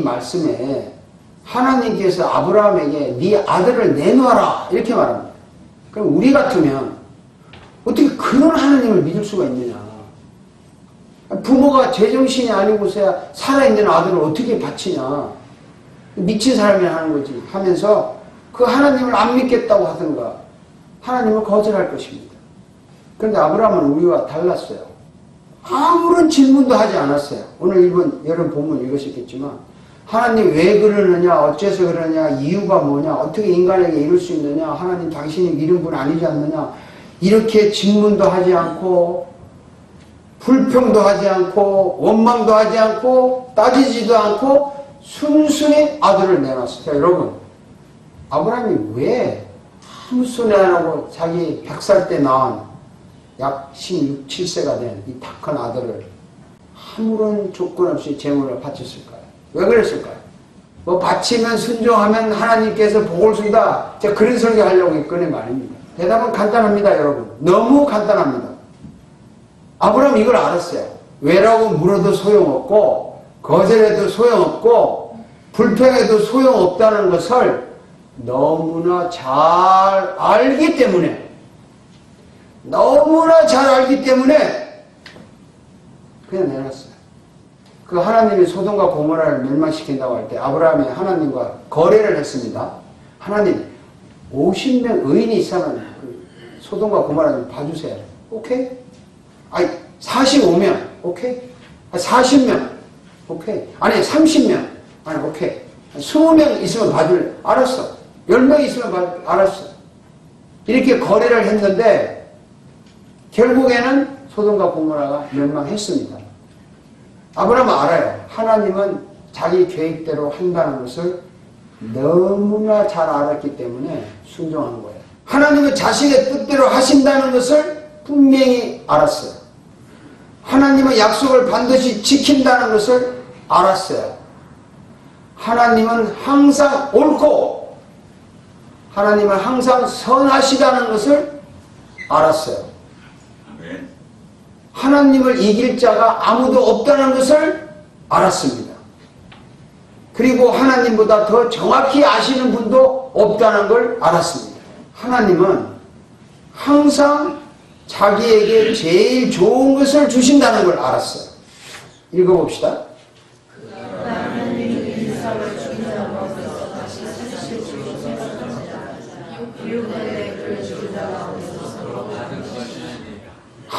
이 말씀에 하나님께서 아브라함에게 네 아들을 내놓아라 이렇게 말합니다. 그럼 우리 같으면 어떻게 그런 하나님을 믿을 수가 있느냐? 부모가 제정신이 아니고서야 살아있는 아들을 어떻게 바치냐? 미친 사람이 하는 거지 하면서 그 하나님을 안 믿겠다고 하든가 하나님을 거절할 것입니다. 그런데 아브라함은 우리와 달랐어요. 아무런 질문도 하지 않았어요. 오늘 이번 여러분 본문 읽으셨겠지만 하나님 왜 그러느냐 어째서 그러냐 이유가 뭐냐 어떻게 인간에게 이룰 수 있느냐 하나님 당신이 믿은 분 아니지 않느냐 이렇게 질문도 하지 않고 불평도 하지 않고 원망도 하지 않고 따지지도 않고 순순히 아들을 내놨어요. 자, 여러분 아브라함이 왜 아무 손해 안 하고 자기 100살 때 낳은 약 16, 7세가 된이다큰 아들을 아무런 조건 없이 제물을 바쳤을까요? 왜 그랬을까요? 뭐 바치면 순종하면 하나님께서 복을 준다. 제가 그런 설교 하려고 꺼낸 말입니다. 대답은 간단합니다, 여러분. 너무 간단합니다. 아브라함 이걸 알았어요. 왜라고 물어도 소용없고 거절해도 소용없고 불평해도 소용없다는 것을 너무나 잘 알기 때문에 너무나 잘 알기 때문에 그냥 내놨어요. 그 하나님이 소돔과 고모라를 멸망시킨다고 할 때 아브라함이 하나님과 거래를 했습니다. 하나님 50명 의인이 있으면 그 소돔과 고모라 좀 봐주세요. 오케이? 아니 45명 오케이? 아니, 40명 오케이? 아니 30명 아니 오케이? 20명 있으면 봐줄 알았어. 10명 있으면 봐 알았어. 이렇게 거래를 했는데 결국에는 소돔과 고모라가 멸망했습니다. 아브라함은 알아요. 하나님은 자기 계획대로 한다는 것을 너무나 잘 알았기 때문에 순종한 거예요. 하나님은 자신의 뜻대로 하신다는 것을 분명히 알았어요. 하나님은 약속을 반드시 지킨다는 것을 알았어요. 하나님은 항상 옳고 하나님은 항상 선하시다는 것을 알았어요. 하나님을 이길 자가 아무도 없다는 것을 알았습니다. 그리고 하나님보다 더 정확히 아시는 분도 없다는 걸 알았습니다. 하나님은 항상 자기에게 제일 좋은 것을 주신다는 걸 알았어요. 읽어봅시다.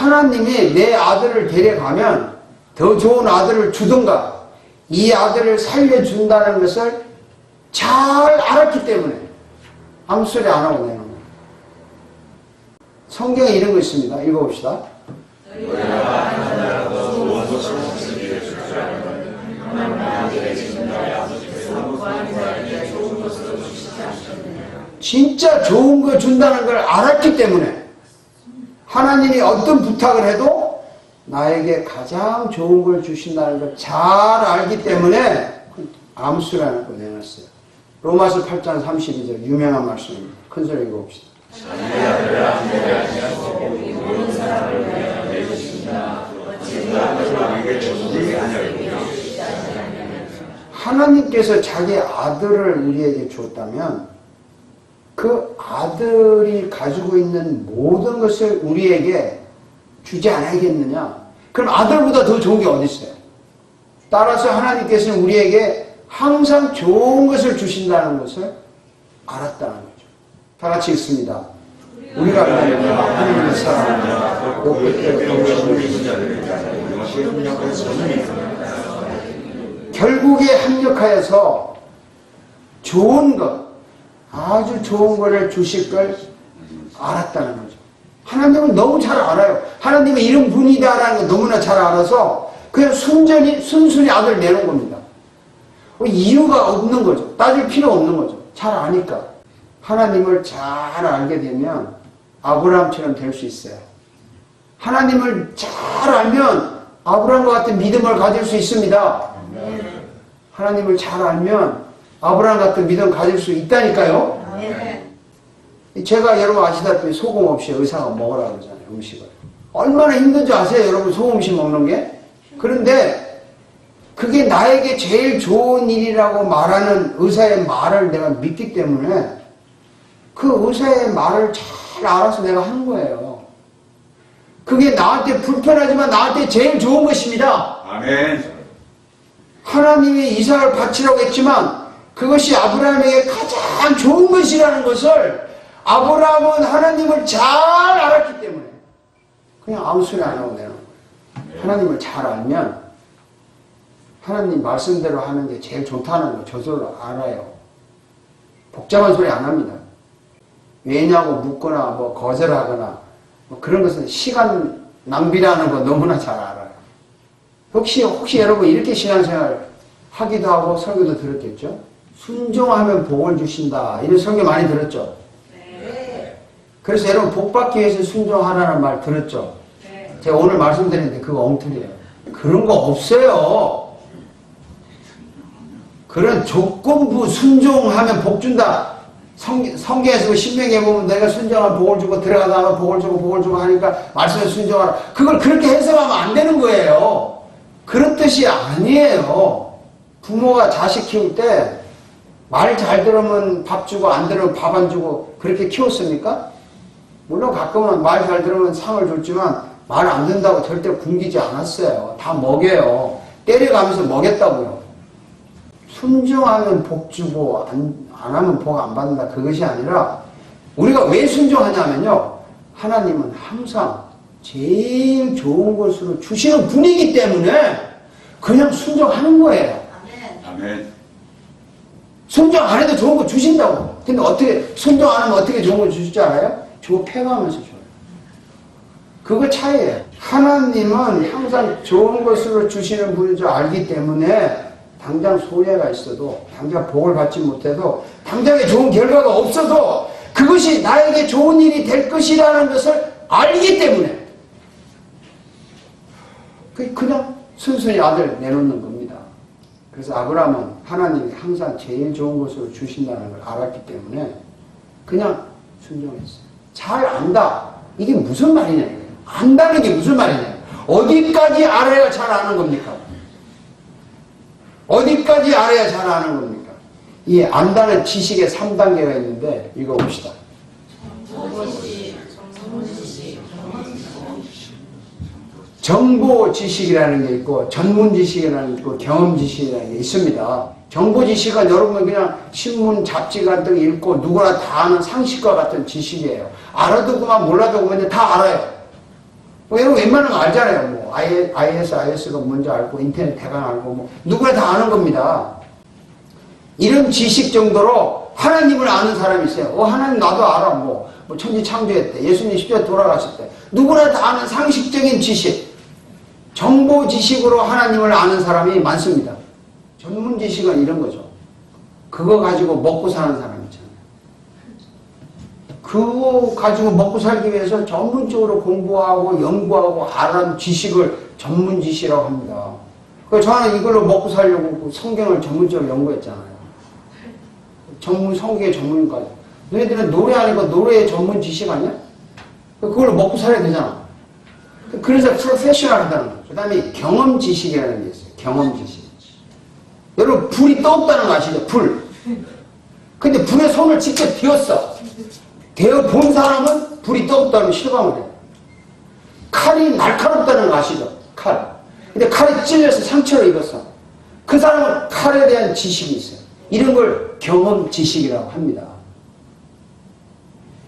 하나님이 내 아들을 데려가면 더 좋은 아들을 주든가 이 아들을 살려준다는 것을 잘 알았기 때문에 아무 소리 안 하고 내는 거예요. 성경에 이런 거 있습니다. 읽어봅시다. 진짜 좋은 거 준다는 걸 알았기 때문에 하나님이 어떤 부탁을 해도 나에게 가장 좋은 걸 주신다는 걸 잘 알기 때문에 소리 안 하고 내놨어요. 로마서 8장 32절 유명한 말씀입니다. 큰 소리 읽어봅시다. 하나님께서 자기 아들을 우리에게 주었다면 그 아들이 가지고 있는 모든 것을 우리에게 주지 않아야겠느냐? 그럼 아들보다 더 좋은 게 어디 있어요? 따라서 하나님께서는 우리에게 항상 좋은 것을 주신다는 것을 알았다는 거죠. 다 같이 읽습니다. 우리가 하나님의 사랑을 결국에 합력하여서 좋은 것, 아주 좋은 것을 주실 걸 알았다는 거죠. 하나님은 너무 잘 알아요. 하나님은 이런 분이다라는 걸 너무나 잘 알아서 그냥 순전히, 순순히 아들 내놓은 겁니다. 이유가 없는 거죠. 따질 필요 없는 거죠. 잘 아니까. 하나님을 잘 알게 되면 아브라함처럼 될 수 있어요. 하나님을 잘 알면 아브라함과 같은 믿음을 가질 수 있습니다. 하나님을 잘 알면 아브라함 같은 믿음 가질 수 있다니까요. 제가 여러분 아시다시피 소금 없이 의사가 먹으라 그러잖아요. 음식을. 얼마나 힘든지 아세요? 여러분 소금 없이 먹는 게? 그런데 그게 나에게 제일 좋은 일이라고 말하는 의사의 말을 내가 믿기 때문에 그 의사의 말을 잘 알아서 내가 하는 거예요. 그게 나한테 불편하지만 나한테 제일 좋은 것입니다. 아멘. 하나님이 이삭을 바치라고 했지만 그것이 아브라함에게 가장 좋은 것이라는 것을 아브라함은 하나님을 잘 알았기 때문에 그냥 아무 소리 안 하고 내는 거예요. 하나님을 잘 알면 하나님 말씀대로 하는 게 제일 좋다는 거 저절로 알아요. 복잡한 소리 안 합니다. 왜냐고 묻거나 뭐 거절하거나 뭐 그런 것은 시간 낭비라는 거 너무나 잘 알아요. 혹시 혹시 여러분 이렇게 신앙생활 하기도 하고 설교도 들었겠죠? 순종하면 복을 주신다 이런 설교 많이 들었죠? 그래서 여러분 복 받기 위해서 순종하라는 말 들었죠? 제가 오늘 말씀드리는데 그거 엉터리예요. 그런 거 없어요. 그런 조건부 순종하면 복 준다. 성, 성경에서 신명에 보면 내가 순종하면 복을 주고 들어가다가 복을 주고 복을 주고 하니까 말씀에 순종하라. 그걸 그렇게 해석하면 안 되는 거예요. 그런 뜻이 아니에요. 부모가 자식 키울 때 말 잘 들으면 밥 주고 안 들으면 밥 안 주고 그렇게 키웠습니까? 물론 가끔은 말 잘 들으면 상을 줬지만 말 안 듣는다고 절대 굶기지 않았어요. 다 먹여요. 때려가면서 먹였다고요. 순종하면 복 주고 안, 안 하면 복 안 받는다. 그것이 아니라 우리가 왜 순종하냐면요. 하나님은 항상 제일 좋은 것으로 주시는 분이기 때문에 그냥 순종하는 거예요. 아멘. 순종 안 해도 좋은 거 주신다고. 근데 어떻게, 순종 안 하면 어떻게 좋은 거 주실 줄 알아요? 줘 패가면서 줘요. 그거 차이예요. 하나님은 항상 좋은 것으로 주시는 분인 줄 알기 때문에 당장 소외가 있어도, 당장 복을 받지 못해도, 당장에 좋은 결과가 없어도 그것이 나에게 좋은 일이 될 것이라는 것을 알기 때문에 그- 그냥 순순히 아들 내놓는 겁니다. 그래서 아브라함은 하나님이 항상 제일 좋은 것으로 주신다는 걸 알았기 때문에 그냥 순종했어요. 잘 안다. 이게 무슨 말이냐. 안다는 게 무슨 말이냐. 어디까지 알아야 잘 아는 겁니까? 어디까지 알아야 잘 아는 겁니까? 이 안다는 지식의 3단계가 있는데 읽어봅시다. 정보 지식이라는 게 있고 전문 지식이라는 게 있고 경험 지식이라는 게 있습니다. 정보 지식은 여러분 그냥 신문 잡지 같은 거 읽고 누구나 다 아는 상식과 같은 지식이에요. 알아도 그만 몰라도 그만 다 알아요. 뭐 여러분 웬만하면 알잖아요. 뭐 IS, IS가 뭔지 알고 인터넷 대강 알고 뭐 누구나 다 아는 겁니다. 이런 지식 정도로 하나님을 아는 사람이 있어요. 어 하나님 나도 알아. 뭐, 뭐 천지 창조했대. 예수님 십자에 돌아가실 때 누구나 다 아는 상식적인 지식. 정보 지식으로 하나님을 아는 사람이 많습니다. 전문 지식은 이런 거죠. 그거 가지고 먹고 사는 사람 있잖아요. 그거 가지고 먹고 살기 위해서 전문적으로 공부하고 연구하고 알아는 지식을 전문 지식이라고 합니다. 그 저는 이걸로 먹고 살려고 그 성경을 전문적으로 연구했잖아요. 전문 성경의 전문가죠. 너희들은 노래하니까 노래의 전문 지식 아니야? 그걸로 먹고 살아야 되잖아. 그래서 프로페셔널 하다는 거죠. 그 다음에 경험 지식이라는 게 있어요. 경험 지식. 여러분, 불이 뜨겁다는 거 아시죠? 불. 근데 불에 손을 직접 띄었어. 대어 본 사람은 불이 걸 실감을 해. 칼이 날카롭다는 거 아시죠? 칼. 근데 칼이 찔려서 상처를 입었어. 그 사람은 칼에 대한 지식이 있어요. 이런 걸 경험 지식이라고 합니다.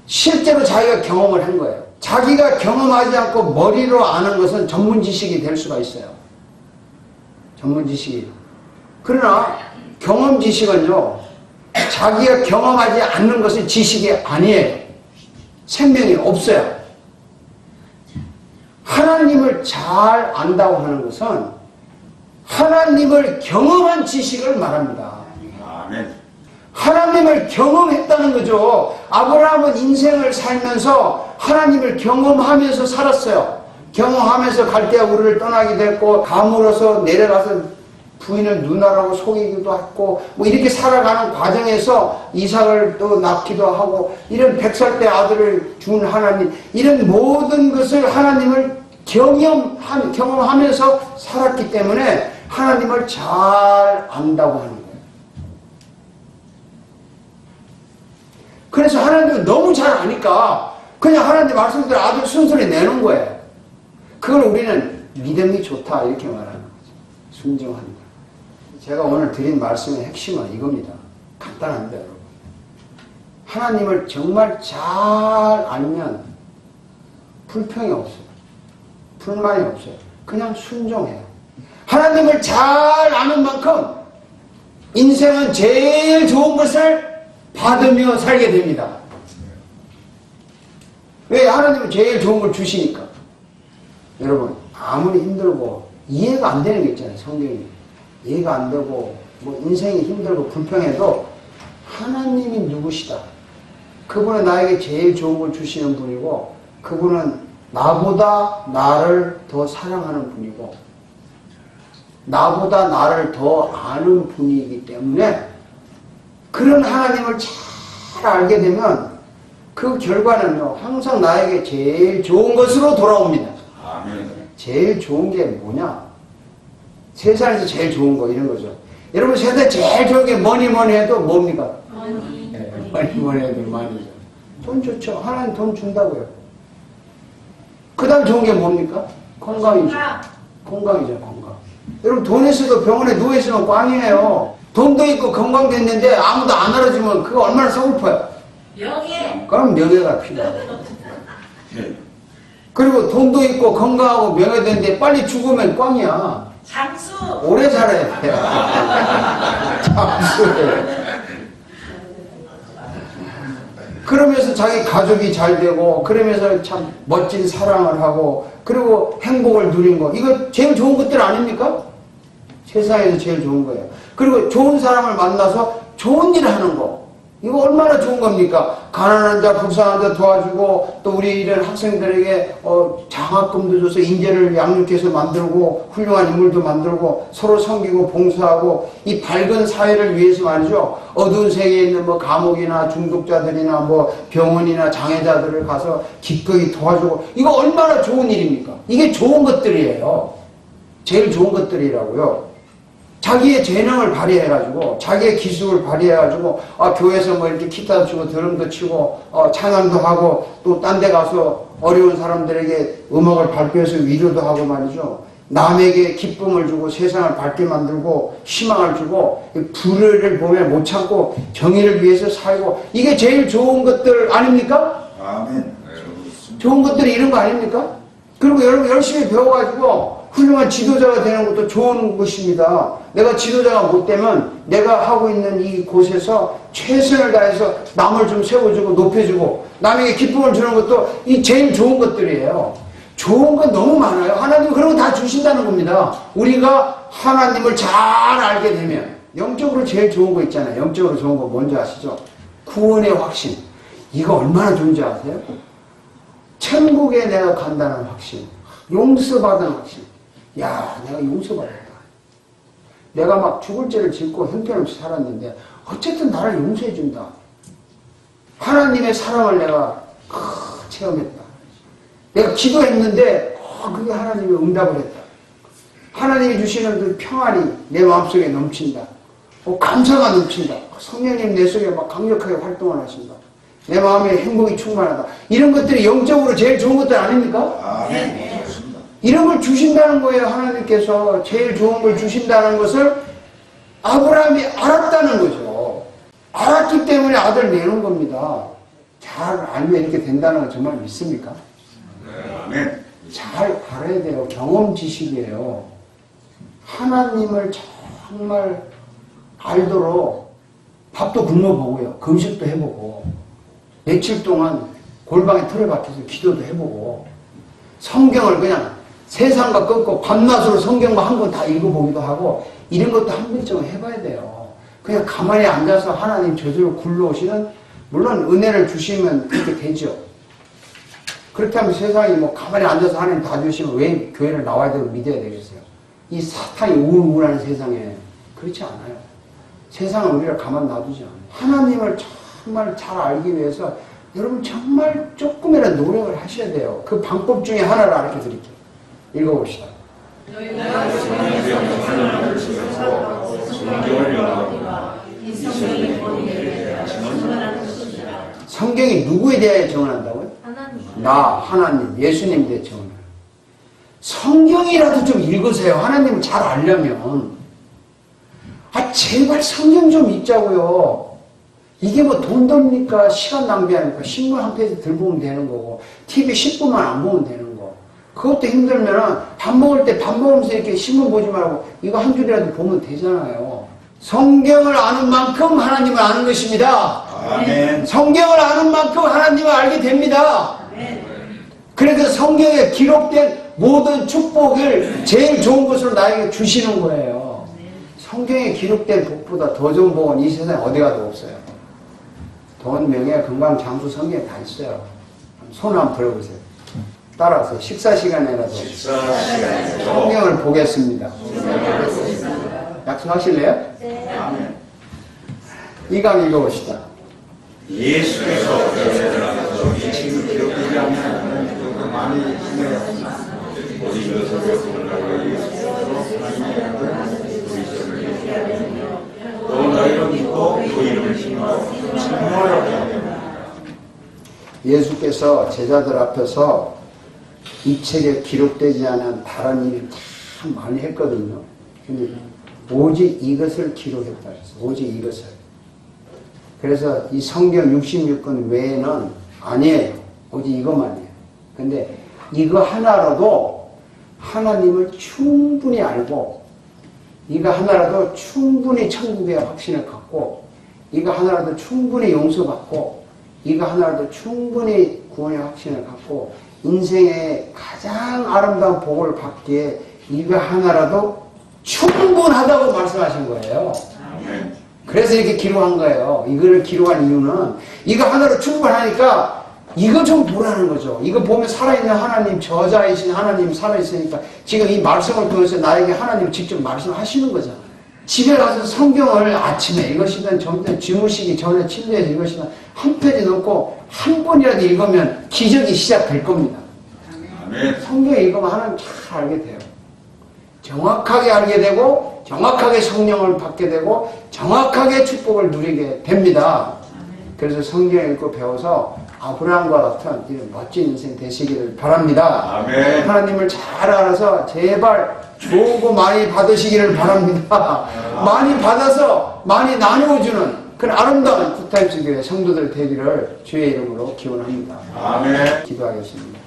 실제로 자기가 경험을 한 거예요. 자기가 경험하지 않고 머리로 아는 것은 전문 지식이 될 수가 있어요. 전문 지식이. 그러나 경험 지식은요, 자기가 경험하지 않는 것은 지식이 아니에요. 생명이 없어요. 하나님을 잘 안다고 하는 것은 하나님을 경험한 지식을 말합니다. 아멘. 하나님을 경험했다는 거죠. 아브라함은 인생을 살면서 하나님을 경험하면서 살았어요. 경험하면서 갈대아 우르를 떠나게 됐고 감으로서 내려가서 부인을 누나라고 속이기도 했고 뭐 이렇게 살아가는 과정에서 이삭을 또 낳기도 하고 이런 백살 때 아들을 준 하나님 이런 모든 것을 하나님을 경험하, 경험하면서 살았기 때문에 하나님을 잘 안다고 하는 거예요. 그래서 하나님을 너무 잘 아니까 그냥 하나님 말씀대로 아들 순순히 내는 거예요. 그걸 우리는 믿음이 좋다 이렇게 말하는 거죠. 순종한다. 제가 오늘 드린 말씀의 핵심은 이겁니다. 간단한데 여러분. 하나님을 정말 잘 알면 불평이 없어요. 불만이 없어요. 그냥 순종해요. 하나님을 잘 아는 만큼 인생은 제일 좋은 것을 받으며 살게 됩니다. 왜? 하나님은 제일 좋은 걸 주시니까. 여러분, 아무리 힘들고 이해가 안 되는 게 있잖아요, 성경이. 이해가 안 되고, 뭐 인생이 힘들고 불평해도 하나님이 누구시다. 그분은 나에게 제일 좋은 걸 주시는 분이고, 그분은 나보다 나를 더 사랑하는 분이고, 나보다 나를 더 아는 분이기 때문에, 그런 하나님을 잘 알게 되면, 그 결과는요, 항상 나에게 제일 좋은 것으로 돌아옵니다. 아멘. 제일 좋은 게 뭐냐? 세상에서 제일 좋은 거, 이런 거죠. 여러분, 세상에 제일 좋은 게 뭐니 뭐니 해도 뭡니까? 네, 뭐니 뭐니 해도 많이죠. 돈 좋죠. 하나님 돈 준다고요. 그 다음 좋은 게 뭡니까? 건강이죠. 건강이죠, 건강. 여러분, 돈 있어도 병원에 누워있으면 꽝이에요. 돈도 있고 건강도 있는데 아무도 안 알아주면 그거 얼마나 서글퍼요. 명예 그럼 명예가 필요해요. 예. 그리고 돈도 있고 건강하고 명예도 있는데 빨리 죽으면 꽝이야. 장수 오래 살아야 돼. 잠수해. 그러면서 자기 가족이 잘 되고, 그러면서 참 멋진 사랑을 하고, 그리고 행복을 누린 거. 이거 제일 좋은 것들 아닙니까? 세상에서 제일 좋은 거예요. 그리고 좋은 사람을 만나서 좋은 일을 하는 거. 이거 얼마나 좋은 겁니까? 가난한 자, 불쌍한 자 도와주고, 또 우리 이런 학생들에게 어, 장학금도 줘서 인재를 양육해서 만들고, 훌륭한 인물도 만들고, 서로 섬기고 봉사하고, 이 밝은 사회를 위해서 말이죠. 어두운 세계에 있는 뭐 감옥이나 중독자들이나 뭐 병원이나 장애자들을 가서 기꺼이 도와주고, 이거 얼마나 좋은 일입니까? 이게 좋은 것들이에요. 제일 좋은 것들이라고요. 자기의 재능을 발휘해가지고 자기의 기술을 발휘해가지고 아, 교회에서 뭐 이렇게 기타도 치고 드럼도 치고 어, 찬양도 하고 또 딴 데 가서 어려운 사람들에게 음악을 발표해서 위로도 하고 말이죠. 남에게 기쁨을 주고 세상을 밝게 만들고 희망을 주고 이 불의를 보면 못 참고 정의를 위해서 살고 이게 제일 좋은 것들 아닙니까? 아멘. 좋은 것들이 이런 거 아닙니까? 그리고 여러분 열심히 배워가지고 훌륭한 지도자가 되는 것도 좋은 것입니다. 내가 지도자가 못 되면 내가 하고 있는 이 곳에서 최선을 다해서 남을 좀 세워주고 높여주고 남에게 기쁨을 주는 것도 이 제일 좋은 것들이에요. 좋은 건 너무 많아요. 하나님 그런 거 다 주신다는 겁니다. 우리가 하나님을 잘 알게 되면 영적으로 제일 좋은 거 있잖아요. 영적으로 좋은 거 뭔지 아시죠? 구원의 확신. 이거 얼마나 좋은지 아세요? 천국에 내가 간다는 확신, 용서받은 확신. 야, 내가 용서받았다. 내가 막 죽을 죄를 짓고 형편없이 살았는데 어쨌든 나를 용서해 준다. 하나님의 사랑을 내가 크, 체험했다. 내가 기도했는데 어, 그게 하나님의 응답을 했다. 하나님이 주시는 그 평안이 내 마음속에 넘친다. 어, 감사가 넘친다. 성령님 내 속에 막 강력하게 활동을 하신다. 내 마음에 행복이 충만하다. 이런 것들이 영적으로 제일 좋은 것들 아닙니까? 아멘. 이런 걸 주신다는 거예요. 하나님께서 제일 좋은 걸 주신다는 것을 아브라함이 알았다는 거죠. 알았기 때문에 아들 내는 겁니다. 잘 알면 이렇게 된다는 거 정말 믿습니까? 아멘. 잘 알아야 돼요. 경험 지식이에요. 하나님을 정말 알도록 밥도 굶어보고요. 금식도 해보고 며칠 동안 골방에 틀에 박혀서 기도도 해보고 성경을 그냥 세상과 끊고 밤낮으로 성경만 한 권 다 읽어보기도 하고 이런 것도 한 번쯤은 해봐야 돼요. 그냥 가만히 앉아서 하나님 저절로 굴러오시는 물론 은혜를 주시면 그렇게 되죠. 그렇다면 세상이 뭐 가만히 앉아서 하나님 다 주시면 왜 교회를 나와야 되고 믿어야 되겠어요? 이 사탄이 우울우울한 세상에 그렇지 않아요. 세상은 우리를 가만 놔두지 않아요. 하나님을 정말 잘 알기 위해서 여러분 정말 조금이라도 노력을 하셔야 돼요. 그 방법 중에 하나를 알려 드릴게요. 읽어봅시다. 성경이 누구에 대하여 정언한다고요? 나, 하나님, 예수님에 대해 정언해요. 성경이라도 좀 읽으세요. 하나님을 잘 알려면. 아, 제발 성경 좀 읽자고요. 이게 뭐돈 됩니까? 시간 낭비하니까 신문 한 페이지 들고 오면 되는 거고, TV 10분만 안 보면 되는 거. 그것도 힘들면은 밥 먹을 때 밥 먹으면서 이렇게 신문 보지 말고 이거 한 줄이라도 보면 되잖아요. 성경을 아는 만큼 하나님을 아는 것입니다. 아멘. 성경을 아는 만큼 하나님을 알게 됩니다. 그래서 성경에 기록된 모든 축복을 제일 좋은 것으로 나에게 주시는 거예요. 성경에 기록된 복보다 더 좋은 복은 이 세상에 어디 가도 없어요. 돈, 명예, 건강, 장수, 성경에 다 있어요. 손 한번 들어보세요. 따라서 식사 시간에라도 성경을 보겠습니다. 약속하실래요? 아멘. 이강 읽어봅시다. 예수께서 여자들한테서 이 친구 기록되지 않는 많이. 오직 너희를 믿고 그 이름을 예수께서 제자들 앞에서 이 책에 기록되지 않은 다른 일을 참 많이 했거든요. 근데 오직 이것을 기록했다. 오직 이것을. 그래서 이 성경 66권 외에는 아니에요. 오직 이것만이에요. 근데 이거 하나로도 하나님을 충분히 알고 이거 하나라도 충분히 천국의 확신을 갖고 이거 하나라도 충분히 용서받고 이거 하나라도 충분히 구원의 확신을 갖고 인생의 가장 아름다운 복을 받기에 이거 하나라도 충분하다고 말씀하신 거예요. 그래서 이렇게 기록한 거예요. 이거를 기록한 이유는 이거 하나로 충분하니까 이거 좀 보라는 거죠. 이거 보면 살아있는 하나님, 저자이신 하나님 살아있으니까 지금 이 말씀을 통해서 나에게 하나님 직접 말씀하시는 거잖아요. 집에 가서 성경을 아침에 읽으시든 점점 주무시기 전에 침대에서 읽으시든 한 페이지 놓고 한 번이라도 읽으면 기적이 시작될 겁니다. 아멘. 성경 읽으면 하나님 잘 알게 돼요. 정확하게 알게 되고 정확하게 성령을 받게 되고 정확하게 축복을 누리게 됩니다. 그래서 성경 읽고 배워서 아브라함과 같은 이런 멋진 인생 되시기를 바랍니다. 아멘. 하나님을 잘 알아서 제발 좋은 거 많이 받으시기를 바랍니다. 많이 받아서 많이 나누어주는 그런 아름다운 구타임스 교회 성도들 되기를 주의 이름으로 기원합니다. 아멘. 기도하겠습니다.